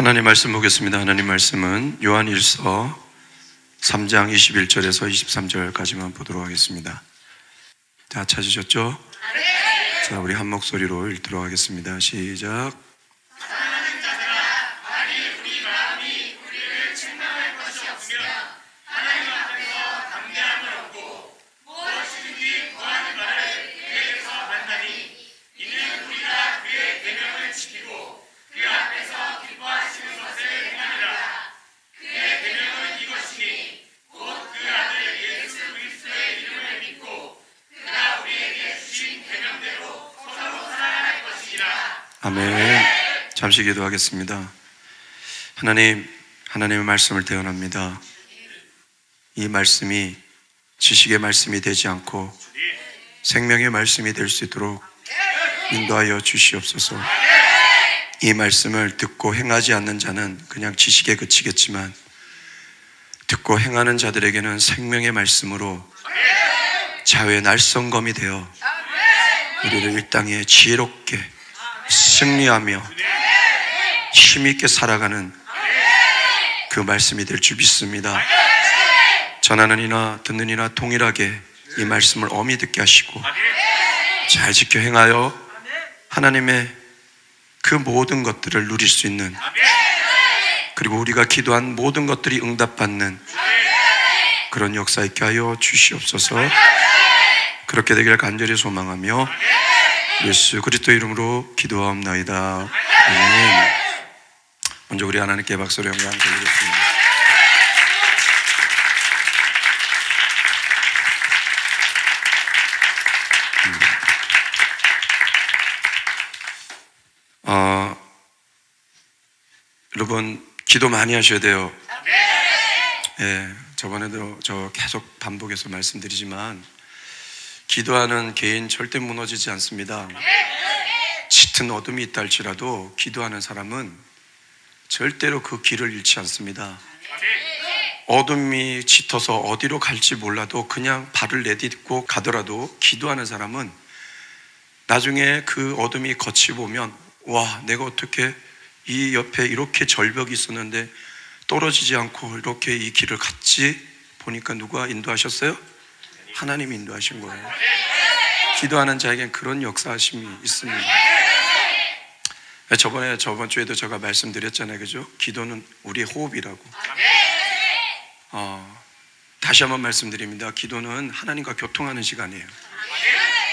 하나님 말씀 보겠습니다. 하나님 말씀은 요한 1서 3장 21절에서 23절까지만 보도록 하겠습니다. 다 찾으셨죠? 자, 우리 한 목소리로 읽도록 하겠습니다. 시작. 잠시 기도하겠습니다. 하나님, 하나님의 말씀을 대언합니다. 이 말씀이 지식의 말씀이 되지 않고 생명의 말씀이 될 수 있도록 인도하여 주시옵소서. 이 말씀을 듣고 행하지 않는 자는 그냥 지식에 그치겠지만 듣고 행하는 자들에게는 생명의 말씀으로 자유의 날성검이 되어 우리를 이 땅에 지혜롭게 승리하며 힘있게 살아가는 그 말씀이 될 줄 믿습니다. 전하는 이나 듣는 이나 동일하게 이 말씀을 엄히 듣게 하시고 잘 지켜 행하여 하나님의 그 모든 것들을 누릴 수 있는 그리고 우리가 기도한 모든 것들이 응답받는 그런 역사 있게 하여 주시옵소서 그렇게 되기를 간절히 소망하며 예수 그리스도 이름으로 기도하옵나이다. 아멘. 먼저 우리 하나님께 박수로 영광 드리겠습니다. 음. 어, 여러분 기도 많이 하셔야 돼요. 예, 저번에도 저 계속 반복해서 말씀드리지만 기도하는 개인 절대 무너지지 않습니다. 짙은 어둠이 있다 할지라도 기도하는 사람은 절대로 그 길을 잃지 않습니다. 어둠이 짙어서 어디로 갈지 몰라도 그냥 발을 내딛고 가더라도 기도하는 사람은 나중에 그 어둠이 거치 보면 와, 내가 어떻게 이 옆에 이렇게 절벽이 있었는데 떨어지지 않고 이렇게 이 길을 갔지? 보니까 누가 인도하셨어요? 하나님이 인도하신 거예요. 기도하는 자에겐 그런 역사하심이 있습니다. 저번에 저번 주에도 제가 말씀드렸잖아요, 그죠? 기도는 우리의 호흡이라고. 어, 다시 한번 말씀드립니다. 기도는 하나님과 교통하는 시간이에요.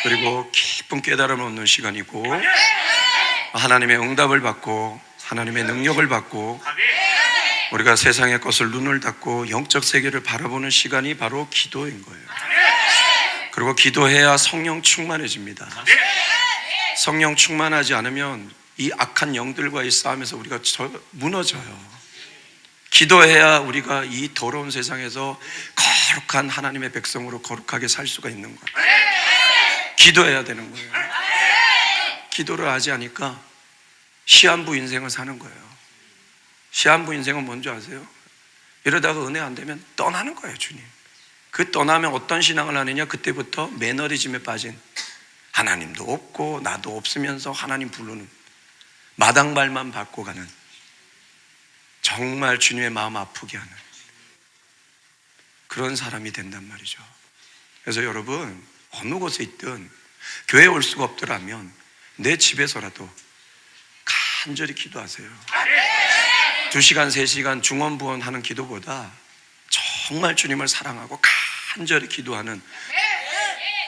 그리고 깊은 깨달음을 얻는 시간이고 하나님의 응답을 받고 하나님의 능력을 받고 우리가 세상의 것을 눈을 닫고 영적 세계를 바라보는 시간이 바로 기도인 거예요. 그리고 기도해야 성령 충만해집니다. 성령 충만하지 않으면 이 악한 영들과의 싸움에서 우리가 저- 무너져요. 기도해야 우리가 이 더러운 세상에서 거룩한 하나님의 백성으로 거룩하게 살 수가 있는 거예요. 기도해야 되는 거예요. 기도를 하지 않으니까 시한부 인생을 사는 거예요. 시한부 인생은 뭔지 아세요? 이러다가 은혜 안 되면 떠나는 거예요, 주님. 그 떠나면 어떤 신앙을 하느냐? 그때부터 매너리즘에 빠진 하나님도 없고 나도 없으면서 하나님 부르는 마당발만 밟고 가는 정말 주님의 마음 아프게 하는 그런 사람이 된단 말이죠. 그래서 여러분 어느 곳에 있든 교회 올 수가 없더라면 내 집에서라도 간절히 기도하세요. 두 시간, 세 시간 중원부원 하는 기도보다 정말 주님을 사랑하고 간절히 기도하는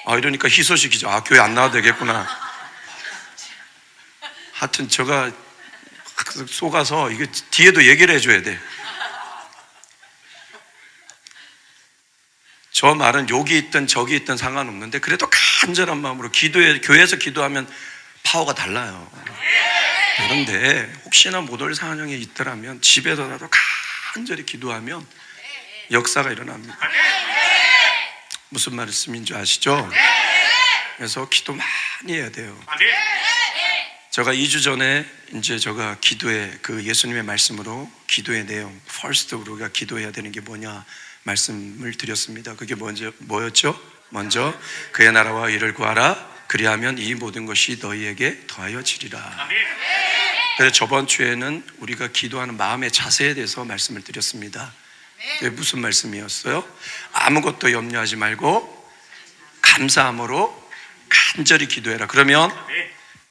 아 이러니까 희소식이죠. 아 교회 안 나와도 되겠구나. 하여튼 제가 속아서 이게 뒤에도 얘기를 해줘야 돼. 저 말은 여기 있든 저기 있든 상관없는데 그래도 간절한 마음으로 기도해 교회에서 기도하면 파워가 달라요. 그런데 혹시나 못올 상황이 있더라면 집에서라도 간절히 기도하면 역사가 일어납니다. 무슨 말씀인 줄 아시죠? 그래서 기도 많이 해야 돼요. 제가 2주 전에 이제 제가 기도의 그 예수님의 말씀으로 기도의 내용, first 우리가 기도해야 되는 게 뭐냐 말씀을 드렸습니다. 그게 먼저 뭐였죠? 먼저 그의 나라와 이를 구하라. 그리하면 이 모든 것이 너희에게 더하여 지리라. 그래서 저번 주에는 우리가 기도하는 마음의 자세에 대해서 말씀을 드렸습니다. 무슨 말씀이었어요? 아무것도 염려하지 말고 감사함으로 간절히 기도해라. 그러면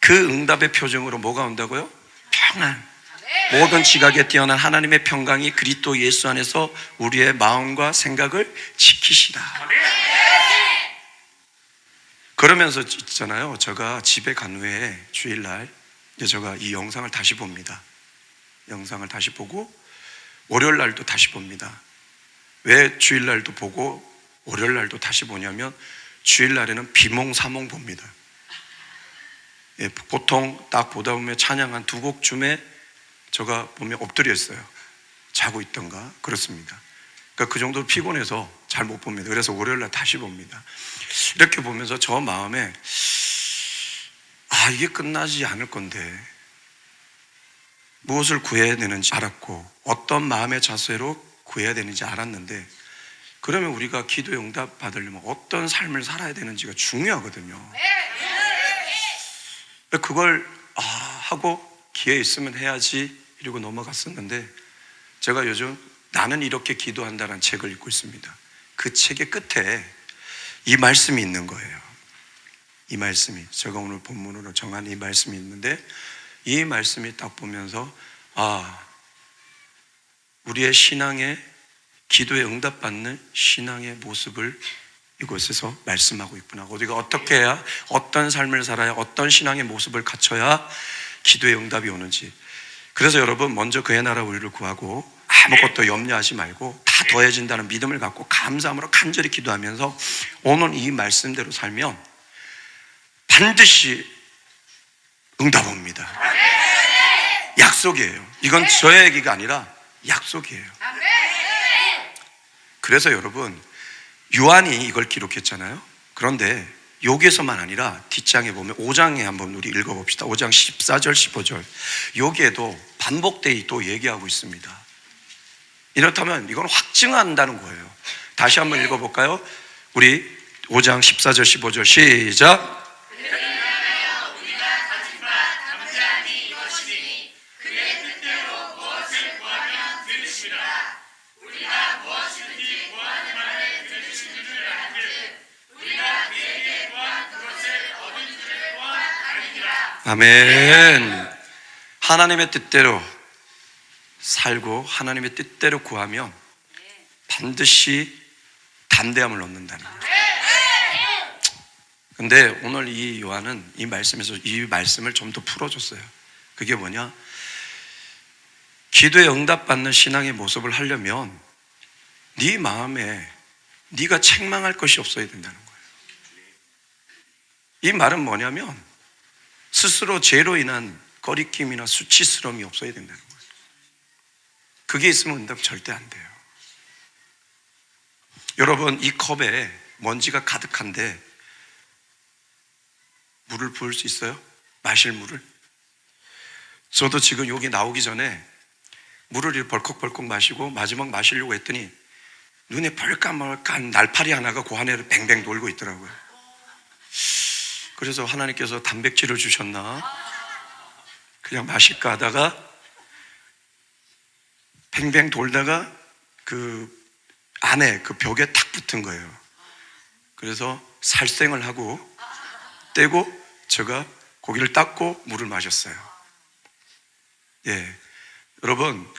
그 응답의 표정으로 뭐가 온다고요? 평안. 모든 지각에 뛰어난 하나님의 평강이 그리스도 예수 안에서 우리의 마음과 생각을 지키시라. 그러면서 있잖아요. 제가 집에 간 후에 주일날 이제 제가 이 영상을 다시 봅니다. 영상을 다시 보고 월요일 날도 다시 봅니다. 왜 주일 날도 보고 월요일 날도 다시 보냐면 주일 날에는 비몽사몽 봅니다. 예, 보통 딱 보다 보면 찬양 한 두 곡쯤에 제가 보면 엎드려 있어요. 자고 있던가 그렇습니다. 그러니까 그 정도로 피곤해서 잘 못 봅니다. 그래서 월요일 날 다시 봅니다. 이렇게 보면서 저 마음에 아 이게 끝나지 않을 건데 무엇을 구해야 되는지 알았고 어떤 마음의 자세로 구해야 되는지 알았는데 그러면 우리가 기도 응답 받으려면 어떤 삶을 살아야 되는지가 중요하거든요. 그걸 아, 하고 기회 있으면 해야지 이러고 넘어갔었는데 제가 요즘 나는 이렇게 기도한다는 책을 읽고 있습니다. 그 책의 끝에 이 말씀이 있는 거예요. 이 말씀이 제가 오늘 본문으로 정한 이 말씀이 있는데 이 말씀이 딱 보면서 아 우리의 신앙의 기도에 응답받는 신앙의 모습을 이곳에서 말씀하고 있구나. 우리가 어떻게 해야 어떤 삶을 살아야 어떤 신앙의 모습을 갖춰야 기도의 응답이 오는지. 그래서 여러분 먼저 그의 나라 우리를 구하고 아무것도 염려하지 말고 다 더해진다는 믿음을 갖고 감사함으로 간절히 기도하면서 오늘 이 말씀대로 살면 반드시 응답 옵니다. 약속이에요. 이건 저의 얘기가 아니라 약속이에요. 그래서 여러분 요한이 이걸 기록했잖아요. 그런데 여기에서만 아니라 뒷장에 보면 5장에 한번 우리 읽어봅시다. 5장 14절, 15절. 여기에도 반복되이 또 얘기하고 있습니다. 이렇다면 이건 확증한다는 거예요. 다시 한번 읽어볼까요? 우리 5장 14절, 15절 시작. 아멘. 하나님의 뜻대로 살고 하나님의 뜻대로 구하면 반드시 담대함을 얻는다는 거예요. 근데 오늘 이 요한은 이 말씀에서 이 말씀을 좀 더 풀어줬어요. 그게 뭐냐? 기도에 응답받는 신앙의 모습을 하려면 네 마음에 네가 책망할 것이 없어야 된다는 거예요. 이 말은 뭐냐면 스스로 죄로 인한 거리낌이나 수치스러움이 없어야 된다는 거예요. 그게 있으면 응답 절대 안 돼요. 여러분, 이 컵에 먼지가 가득한데 물을 부을 수 있어요? 마실 물을? 저도 지금 여기 나오기 전에 물을 벌컥벌컥 마시고 마지막 마시려고 했더니 눈에 벌까멀까 날파리 하나가 그 안에를 뱅뱅 돌고 있더라고요. 그래서 하나님께서 단백질을 주셨나? 그냥 마실까 하다가 뱅뱅 돌다가 그 안에 그 벽에 탁 붙은 거예요. 그래서 살생을 하고 떼고 제가 고기를 닦고 물을 마셨어요. 예. 여러분,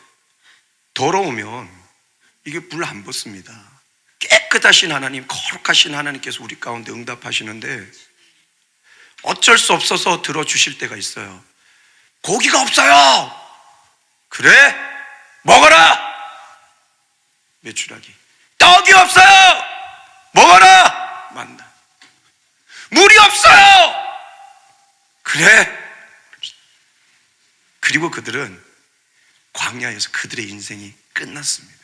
더러우면 이게 물안 붙습니다. 깨끗하신 하나님, 거룩하신 하나님께서 우리 가운데 응답하시는데 어쩔 수 없어서 들어주실 때가 있어요. 고기가 없어요. 그래? 먹어라! 메추라기. 떡이 없어요! 먹어라! 만나. 물이 없어요! 그래? 그리고 그들은 광야에서 그들의 인생이 끝났습니다.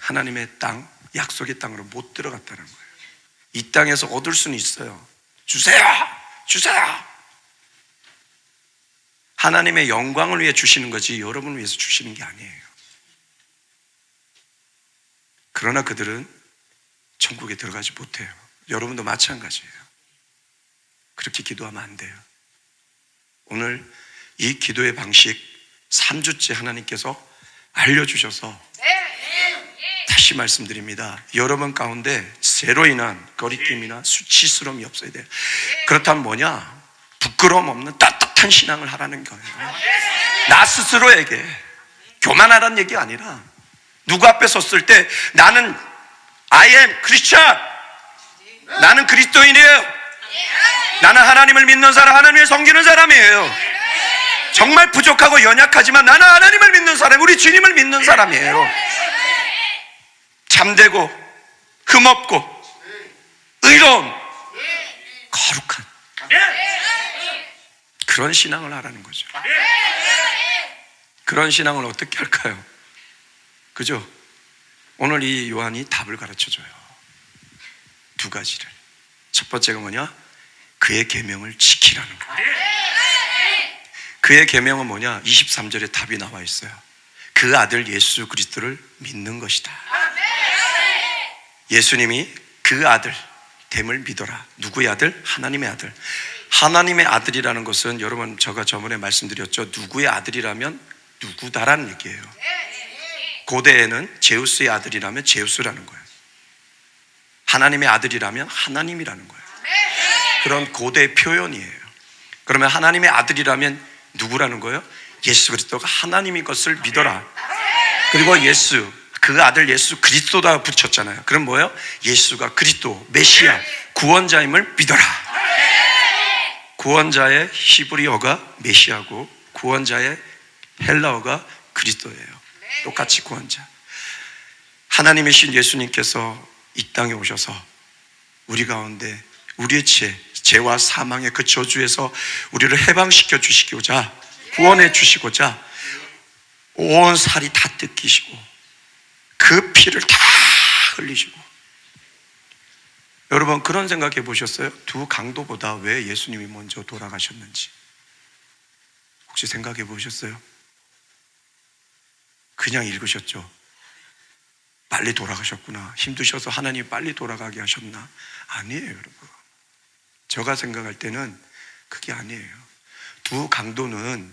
하나님의 땅, 약속의 땅으로 못 들어갔다는 거예요. 이 땅에서 얻을 수는 있어요. 주세요! 주세요! 하나님의 영광을 위해 주시는 거지 여러분을 위해서 주시는 게 아니에요. 그러나 그들은 천국에 들어가지 못해요. 여러분도 마찬가지예요. 그렇게 기도하면 안 돼요. 오늘 이 기도의 방식 3주째 하나님께서 알려주셔서 다시 말씀드립니다. 여러분 가운데 죄로 인한 거리낌이나 수치스러움이 없어야 돼요. 그렇다면 뭐냐? 부끄러움 없는 따뜻한 신앙을 하라는 거예요. 나 스스로에게 교만하라는 얘기 아니라 누구 앞에 섰을 때 나는 I am Christian. 나는 그리스도인이에요. 나는 하나님을 믿는 사람, 하나님을 섬기는 사람이에요. 정말 부족하고 연약하지만 나는 하나님을 믿는 사람, 우리 주님을 믿는 사람이에요. 잠되고 흠없고 의로운 거룩한 그런 신앙을 하라는 거죠. 그런 신앙을 어떻게 할까요? 그죠? 오늘 이 요한이 답을 가르쳐 줘요. 두 가지를. 첫 번째가 뭐냐? 그의 계명을 지키라는 거예요. 그의 계명은 뭐냐? 23절에 답이 나와 있어요. 그 아들 예수 그리스도를 믿는 것이다. 예수님이 그 아들 됨을 믿어라. 누구의 아들? 하나님의 아들. 하나님의 아들이라는 것은 여러분 제가 저번에 말씀드렸죠. 누구의 아들이라면 누구다라는 얘기예요. 고대에는 제우스의 아들이라면 제우스라는 거예요. 하나님의 아들이라면 하나님이라는 거예요. 그런 고대 표현이에요. 그러면 하나님의 아들이라면 누구라는 거예요? 예수 그리스도가 하나님인 것을 믿어라. 그리고 예수 그 아들 예수 그리스도다 붙였잖아요. 그럼 뭐예요? 예수가 그리스도 메시아 구원자임을 믿어라. 구원자의 히브리어가 메시아고 구원자의 헬라어가 그리스도예요. 똑같이 구원자. 하나님이신 예수님께서 이 땅에 오셔서 우리 가운데 우리의 죄, 죄와 사망의 그 저주에서 우리를 해방시켜 주시고자 구원해 주시고자 온 살이 다 뜯기시고 그 피를 다 흘리시고 여러분 그런 생각해 보셨어요? 두 강도보다 왜 예수님이 먼저 돌아가셨는지 혹시 생각해 보셨어요? 그냥 읽으셨죠? 빨리 돌아가셨구나. 힘드셔서 하나님 빨리 돌아가게 하셨나? 아니에요, 여러분. 제가 생각할 때는 그게 아니에요. 두 강도는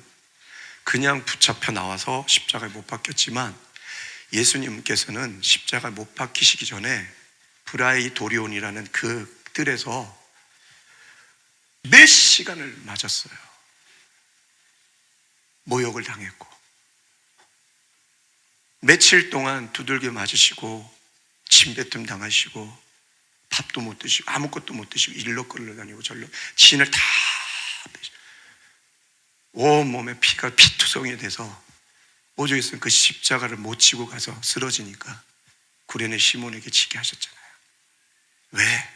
그냥 붙잡혀 나와서 십자가에 못 박혔지만 예수님께서는 십자가 못 박히시기 전에 브라이 도리온이라는 그 뜰에서 몇 시간을 맞았어요. 모욕을 당했고 며칠 동안 두들겨 맞으시고 침뱉음 당하시고 밥도 못 드시고 아무것도 못 드시고 일로 끌러 다니고 절로 진을 다 온몸에 피가 피투성이 돼서 오죽했으면 그 십자가를 못 치고 가서 쓰러지니까 구련의 시몬에게 지게 하셨잖아요. 왜?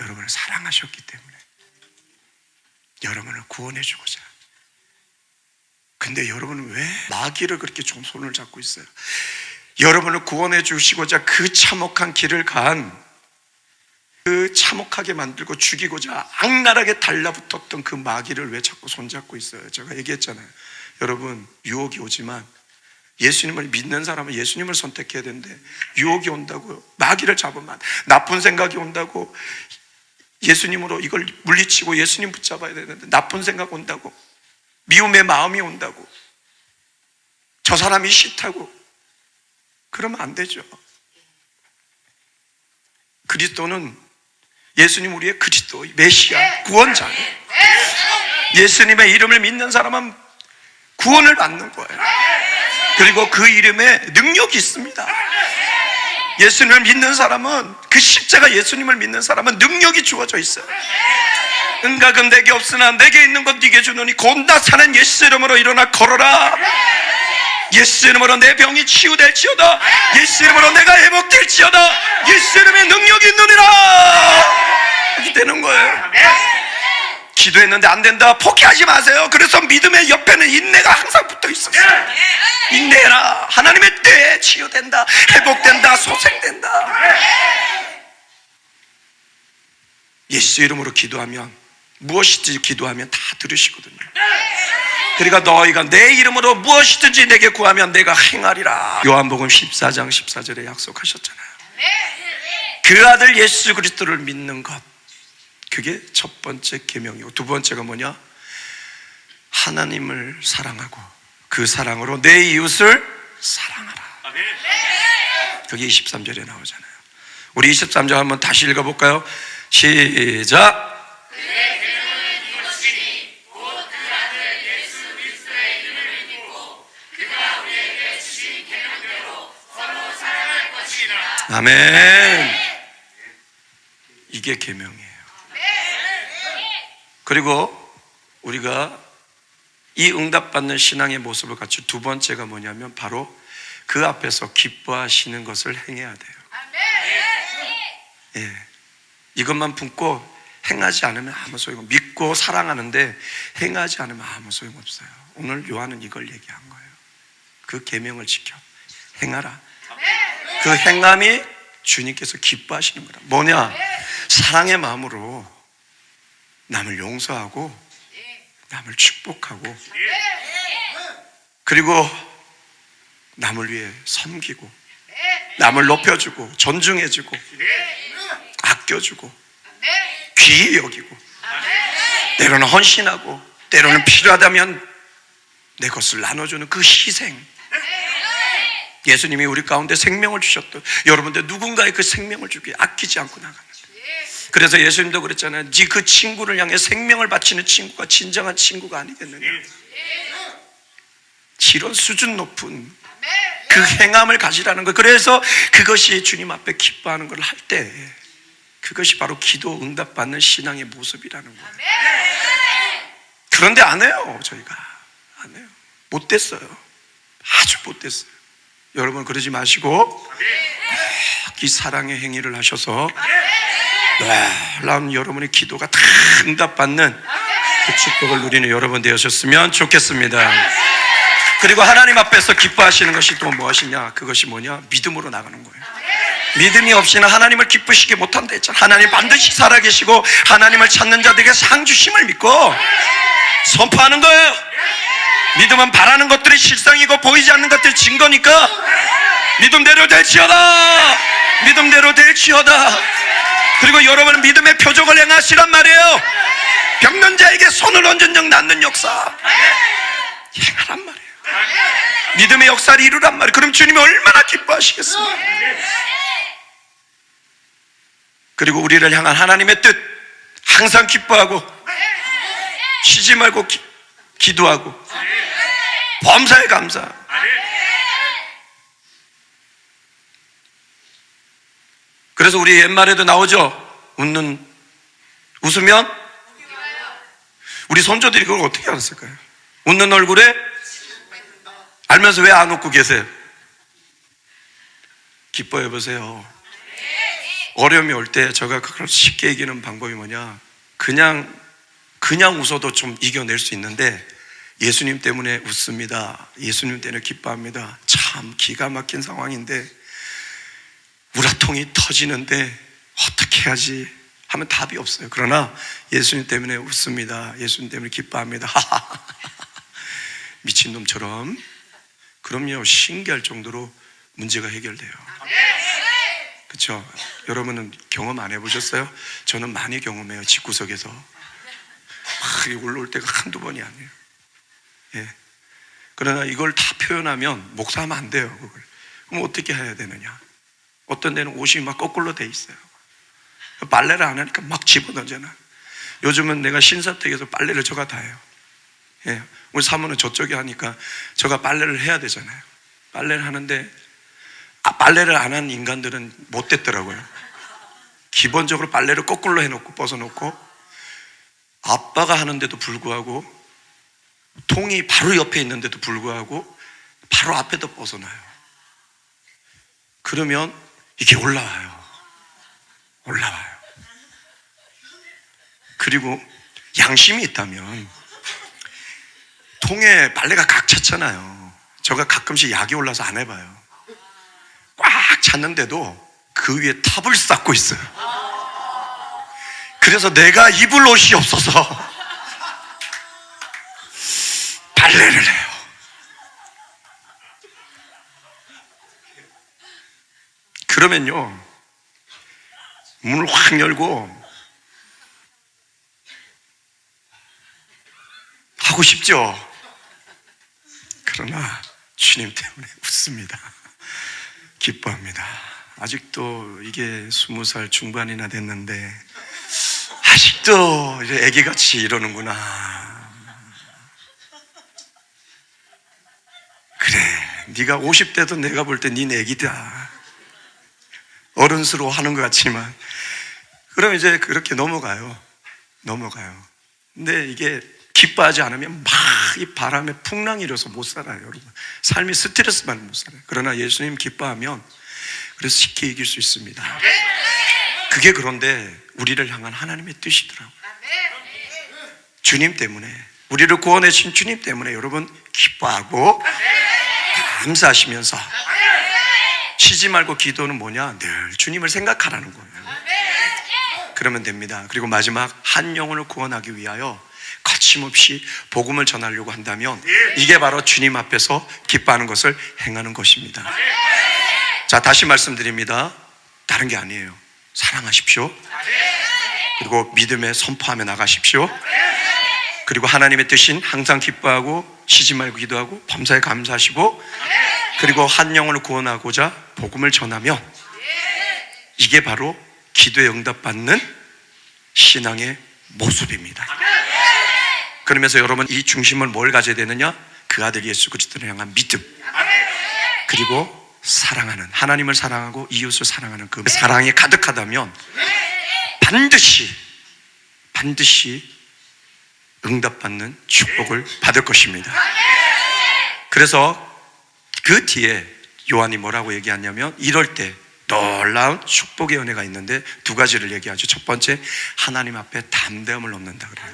여러분을 사랑하셨기 때문에 여러분을 구원해 주고자. 근데 여러분은 왜 마귀를 그렇게 좀 손을 잡고 있어요? 여러분을 구원해 주시고자 그 참혹한 길을 간 그 참혹하게 만들고 죽이고자 악랄하게 달라붙었던 그 마귀를 왜 자꾸 손잡고 있어요? 제가 얘기했잖아요. 여러분, 유혹이 오지만 예수님을 믿는 사람은 예수님을 선택해야 되는데 유혹이 온다고요. 마귀를 잡으면 나쁜 생각이 온다고 예수님으로 이걸 물리치고 예수님 붙잡아야 되는데 나쁜 생각 온다고 미움의 마음이 온다고 저 사람이 싫다고 그러면 안 되죠. 그리스도는 예수님 우리의 그리스도 메시아 구원자 예수님의 이름을 믿는 사람은 구원을 받는 거예요. 그리고 그 이름에 능력이 있습니다. 예수님을 믿는 사람은 그 십자가 예수님을 믿는 사람은 능력이 주어져 있어요. 은각은 내게 없으나 내게 있는 것 네게 주노니 곧나 사는 예수 이름으로 일어나 걸어라. 예수 이름으로 내 병이 치유될지어다. 예수 이름으로 내가 회복될지어다. 예수 이름에 능력이 있느니라. 이렇게 되는 거예요. 기도했는데 안 된다. 포기하지 마세요. 그래서 믿음의 옆에는 인내가 항상 붙어 있었어요. 인내해라. 하나님의 때에 치유된다. 회복된다. 소생된다. 예수 이름으로 기도하면 무엇이든지 기도하면 다 들으시거든요. 그러니까 너희가 내 이름으로 무엇이든지 내게 구하면 내가 행하리라. 요한복음 14장 14절에 약속하셨잖아요. 그 아들 예수 그리스도를 믿는 것. 그게 첫 번째 계명이고 두 번째가 뭐냐? 하나님을 사랑하고 그 사랑으로 내 이웃을 사랑하라. 그게 23절에 나오잖아요. 우리 23절 한번 다시 읽어볼까요? 시작. 아멘. 이게 계명이에요. 그리고 우리가 이 응답받는 신앙의 모습을 갖춘 두 번째가 뭐냐면 바로 그 앞에서 기뻐하시는 것을 행해야 돼요. 예. 이것만 품고 행하지 않으면 아무 소용 믿고 사랑하는데 행하지 않으면 아무 소용 없어요. 오늘 요한은 이걸 얘기한 거예요. 그 계명을 지켜 행하라. 그 행함이 주님께서 기뻐하시는 거라. 뭐냐? 사랑의 마음으로 남을 용서하고 남을 축복하고 그리고 남을 위해 섬기고 남을 높여주고 존중해주고 아껴주고 귀히 여기고 때로는 헌신하고 때로는 필요하다면 내 것을 나눠주는 그 희생 예수님이 우리 가운데 생명을 주셨던 여러분들 누군가의 그 생명을 주기 아끼지 않고 나가는 그래서 예수님도 그랬잖아요. 네 그 친구를 향해 생명을 바치는 친구가 진정한 친구가 아니겠느냐? 이런 수준 높은 그 행함을 가지라는 거 그래서 그것이 주님 앞에 기뻐하는 걸 할 때 그것이 바로 기도 응답받는 신앙의 모습이라는 거예요. 그런데 안 해요 저희가. 안 해요. 못 됐어요. 아주 못 됐어요 여러분 그러지 마시고 꼭이 사랑의 행위를 하셔서 놀라운 여러분의 기도가 다 응답받는 그 축복을 누리는 여러분 되셨으면 좋겠습니다. 그리고 하나님 앞에서 기뻐하시는 것이 또 무엇이냐? 그것이 뭐냐? 믿음으로 나가는 거예요. 믿음이 없이는 하나님을 기쁘시게 못한다 했잖아. 하나님 반드시 살아계시고 하나님을 찾는 자들에게 상 주심을 믿고 선포하는 거예요 믿음은 바라는 것들이 실상이고 보이지 않는 것들이 증거니까 믿음대로 될지어다. 믿음대로 될지어다. 그리고 여러분은 믿음의 표적을 행하시란 말이에요. 병든 자에게 손을 얹은 적 낫는 역사. 행하란 말이에요. 믿음의 역사를 이루란 말이에요. 그럼 주님이 얼마나 기뻐하시겠어요 그리고 우리를 향한 하나님의 뜻 항상 기뻐하고 쉬지 말고 기, 기도하고 범사에 감사 그래서 우리 옛말에도 나오죠 웃는 웃으면 우리 손조들이 그걸 어떻게 알았을까요? 웃는 얼굴에 알면서 왜 안 웃고 계세요? 기뻐해 보세요. 어려움이 올때 제가 그걸 쉽게 이기는 방법이 뭐냐? 그냥 그냥 웃어도 좀 이겨낼 수 있는데 예수님 때문에 웃습니다. 예수님 때문에 기뻐합니다. 참 기가 막힌 상황인데 우라통이 터지는데 어떻게 해야지 하면 답이 없어요. 그러나 예수님 때문에 웃습니다. 예수님 때문에 기뻐합니다. 미친놈처럼 그럼요 신기할 정도로 문제가 해결돼요. 그렇죠? 여러분은 경험 안 해보셨어요? 저는 많이 경험해요. 집구석에서 막 올라올 때가 한두 번이 아니에요. 예. 그러나 이걸 다 표현하면 목사하면 안 돼요. 그걸. 그럼 어떻게 해야 되느냐? 어떤 데는 옷이 막 거꾸로 돼 있어요. 빨래를 안 하니까 막 집어던져놔. 요즘은 내가 신사택에서 빨래를 저가 다 해요. 예. 우리 사모는 저쪽에 하니까 저가 빨래를 해야 되잖아요. 빨래를 하는데 아, 빨래를 안 한 인간들은 못 됐더라고요. 기본적으로 빨래를 거꾸로 해놓고 벗어놓고 아빠가 하는데도 불구하고 통이 바로 옆에 있는데도 불구하고 바로 앞에도 벗어나요. 그러면 이게 올라와요. 올라와요. 그리고 양심이 있다면 통에 빨래가 각 찼잖아요. 저가 가끔씩 약이 올라서 안 해봐요. 꽉 찼는데도 그 위에 탑을 쌓고 있어요. 그래서 내가 입을 옷이 없어서 빨래를 해요. 그러면요, 문을 확 열고 하고 싶죠. 그러나 주님 때문에 웃습니다. 기뻐합니다. 아직도 이게 스무 살 중반이나 됐는데 아직도 이제 애기같이 이러는구나. 그래, 네가 50대도 내가 볼때 니네 애기다. 어른스러워 하는 것 같지만 그럼 이제 그렇게 넘어가요. 넘어가요. 근데 이게 기뻐하지 않으면 막 이 바람에 풍랑이 일어서 못 살아요, 여러분. 삶이 스트레스만 못 살아요. 그러나 예수님 기뻐하면 그래서 쉽게 이길 수 있습니다. 그게 그런데 우리를 향한 하나님의 뜻이더라고요. 주님 때문에 우리를 구원해 주신 주님 때문에 여러분 기뻐하고 감사하시면서 쉬지 말고 기도는 뭐냐? 늘 주님을 생각하라는 거예요. 그러면 됩니다. 그리고 마지막 한 영혼을 구원하기 위하여 거침없이 복음을 전하려고 한다면 이게 바로 주님 앞에서 기뻐하는 것을 행하는 것입니다. 자, 다시 말씀드립니다. 다른 게 아니에요. 사랑하십시오. 그리고 믿음에 선포하며 나가십시오. 그리고 하나님의 뜻인 항상 기뻐하고 쉬지 말고 기도하고 범사에 감사하시고 그리고 한 영혼을 구원하고자 복음을 전하며 이게 바로 기도에 응답받는 신앙의 모습입니다. 그러면서 여러분 이 중심을 뭘 가져야 되느냐? 그 아들 예수 그리스도를 향한 믿음. 그리고 사랑하는 하나님을 사랑하고 이웃을 사랑하는 그 사랑이 가득하다면 반드시 반드시 응답받는 축복을 받을 것입니다. 그래서 그 뒤에 요한이 뭐라고 얘기하냐면 이럴 때 놀라운 축복의 은혜가 있는데 두 가지를 얘기하죠. 첫 번째 하나님 앞에 담대함을 얻는다 그래요.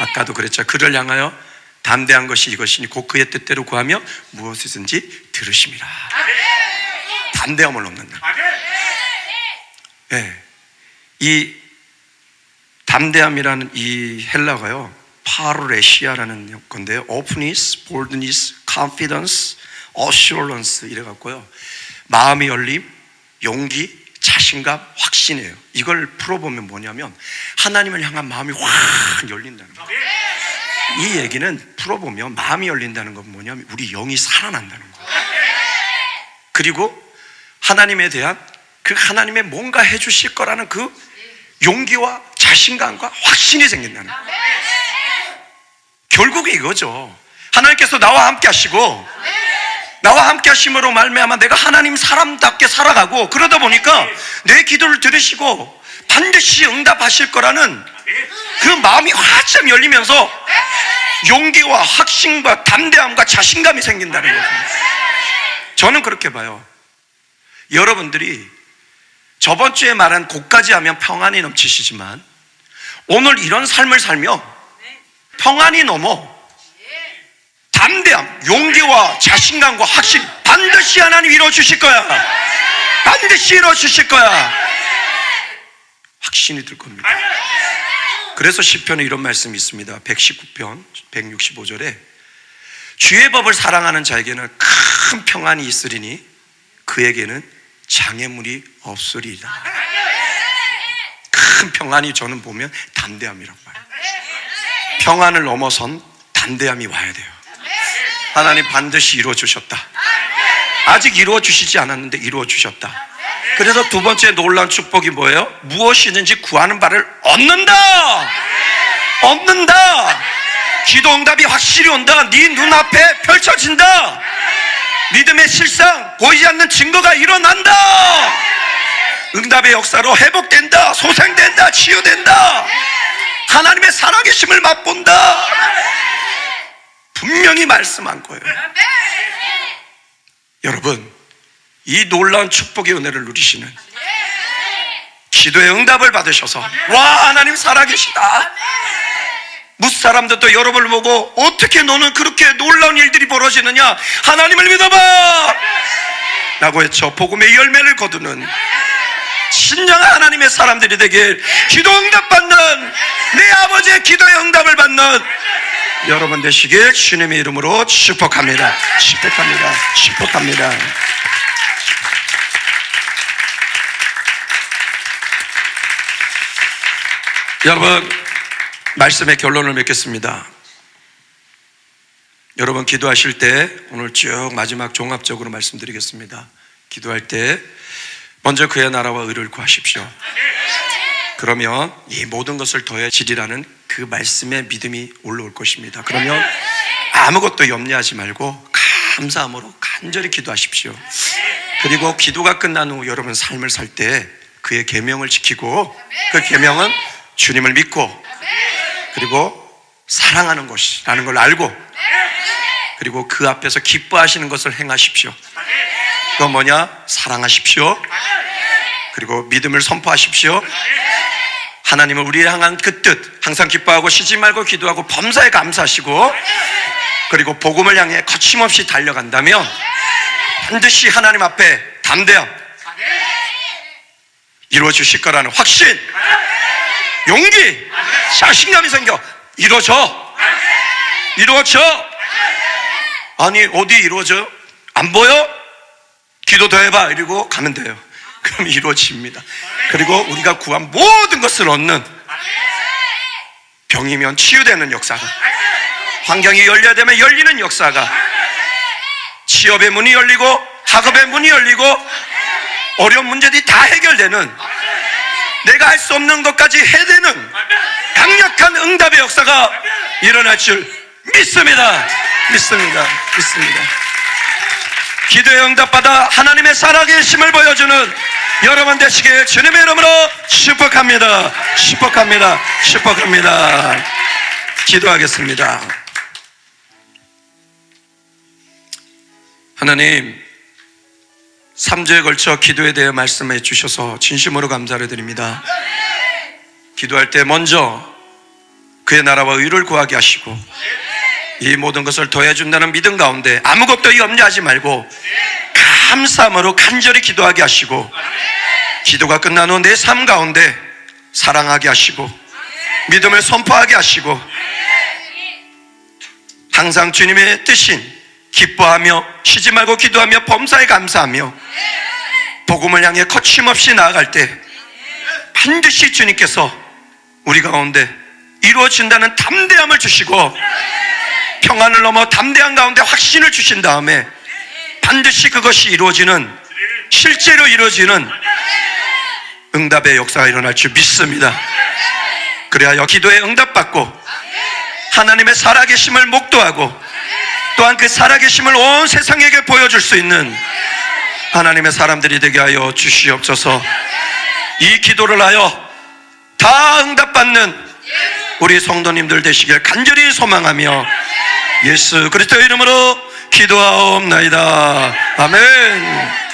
아까도 그랬죠. 그를 향하여 담대한 것이 이것이니 곧 그의 뜻대로 구하며 무엇이든지 들으심이라. 담대함을 얻는다. 예. 이 담대함이라는 이 헬라가요. 파르레시아라는 건데요. openness, boldness, confidence, assurance 이래 갖고요. 마음이 열림, 용기, 자신감, 확신이에요. 이걸 풀어보면 뭐냐면 하나님을 향한 마음이 확 열린다는 거예요. 이 얘기는 풀어보면 마음이 열린다는 건 뭐냐면 우리 영이 살아난다는 거예요. 그리고 하나님에 대한 그 하나님의 뭔가 해주실 거라는 그 용기와 자신감과 확신이 생긴다는 거예요. 결국에 이거죠. 하나님께서 나와 함께 하시고 나와 함께 하심으로 말미암아 내가 하나님 사람답게 살아가고 그러다 보니까 내 기도를 들으시고 반드시 응답하실 거라는 그 마음이 활짝 열리면서 용기와 확신과 담대함과 자신감이 생긴다는 거죠. 저는 그렇게 봐요. 여러분들이 저번 주에 말한 곳까지 하면 평안이 넘치시지만 오늘 이런 삶을 살며 평안이 넘어 담대함, 용기와 자신감과 확신 반드시 하나님 이루어 주실 거야. 반드시 이루어 주실 거야. 확신이 들 겁니다. 그래서 시편에 이런 말씀이 있습니다. 119편 165절에 주의 법을 사랑하는 자에게는 큰 평안이 있으리니 그에게는 장애물이 없으리라. 큰 평안이 저는 보면 담대함이라고 봐요. 평안을 넘어선 담대함이 와야 돼요. 하나님 반드시 이루어 주셨다. 아직 이루어 주시지 않았는데 이루어 주셨다. 그래서 두 번째 놀라운 축복이 뭐예요? 무엇이든지 구하는 바를 얻는다. 얻는다. 기도 응답이 확실히 온다. 네 눈앞에 펼쳐진다. 믿음의 실상, 보이지 않는 증거가 일어난다. 응답의 역사로 회복된다. 소생된다. 치유된다. 하나님의 살아계심을 맛본다. 분명히 말씀한 거예요. 여러분, 이 놀라운 축복의 은혜를 누리시는 기도의 응답을 받으셔서 와 하나님 살아계시다. 무사람들도 여러분을 보고 어떻게 너는 그렇게 놀라운 일들이 벌어지느냐? 하나님을 믿어봐! 라고 했죠 복음의 열매를 거두는 신령한 하나님의 사람들이 되길 기도 응답 받는 내 아버지의 기도의 응답을 받는 여러분 되시길 주님의 이름으로 축복합니다. 축복합니다. 축복합니다 여러분 말씀의 결론을 맺겠습니다 여러분 기도하실 때 오늘 쭉 마지막 종합적으로 말씀드리겠습니다. 기도할 때 먼저 그의 나라와 의를 구하십시오. 그러면 이 모든 것을 더해지리라는 그 말씀의 믿음이 올라올 것입니다. 그러면 아무것도 염려하지 말고 감사함으로 간절히 기도하십시오. 그리고 기도가 끝난 후 여러분 삶을 살 때 그의 계명을 지키고 그 계명은 주님을 믿고 그리고 사랑하는 것이라는 걸 알고 그리고 그 앞에서 기뻐하시는 것을 행하십시오. 그건 뭐냐? 사랑하십시오. 그리고 믿음을 선포하십시오. 하나님은 우리를 향한 그 뜻, 항상 기뻐하고 쉬지 말고 기도하고 범사에 감사하시고, 그리고 복음을 향해 거침없이 달려간다면 반드시 하나님 앞에 담대함 이루어 주실 거라는 확신, 용기, 자신감이 생겨 이루어져, 이루어져. 아니 어디 이루어져? 안 보여? 기도 더 해봐 이러고 가면 돼요. 그럼 이루어집니다. 그리고 우리가 구한 모든 것을 얻는 병이면 치유되는 역사가 환경이 열려야 되면 열리는 역사가 취업의 문이 열리고 학업의 문이 열리고 어려운 문제들이 다 해결되는 내가 할 수 없는 것까지 해내는 강력한 응답의 역사가 일어날 줄 믿습니다. 믿습니다. 믿습니다. 기도의 응답받아 하나님의 살아계심을 보여주는 여러분 되시길 주님의 이름으로 축복합니다. 축복합니다. 축복합니다. 기도하겠습니다. 하나님, 3주에 걸쳐 기도에 대해 말씀해 주셔서 진심으로 감사를 드립니다. 기도할 때 먼저 그의 나라와 의를 구하게 하시고 이 모든 것을 더해준다는 믿음 가운데 아무것도 염려하지 말고 감사함으로 간절히 기도하게 하시고 기도가 끝난 후 내 삶 가운데 사랑하게 하시고 믿음을 선포하게 하시고 항상 주님의 뜻인 기뻐하며 쉬지 말고 기도하며 범사에 감사하며 복음을 향해 거침없이 나아갈 때 반드시 주님께서 우리 가운데 이루어진다는 담대함을 주시고 평안을 넘어 담대한 가운데 확신을 주신 다음에 반드시 그것이 이루어지는 실제로 이루어지는 응답의 역사가 일어날 줄 믿습니다. 그래야 기도에 응답받고 하나님의 살아계심을 목도하고 또한 그 살아계심을 온 세상에게 보여줄 수 있는 하나님의 사람들이 되게 하여 주시옵소서 이 기도를 하여 다 응답받는 우리 성도님들 되시길 간절히 소망하며 예수 그리스도 이름으로 기도하옵나이다. 아멘.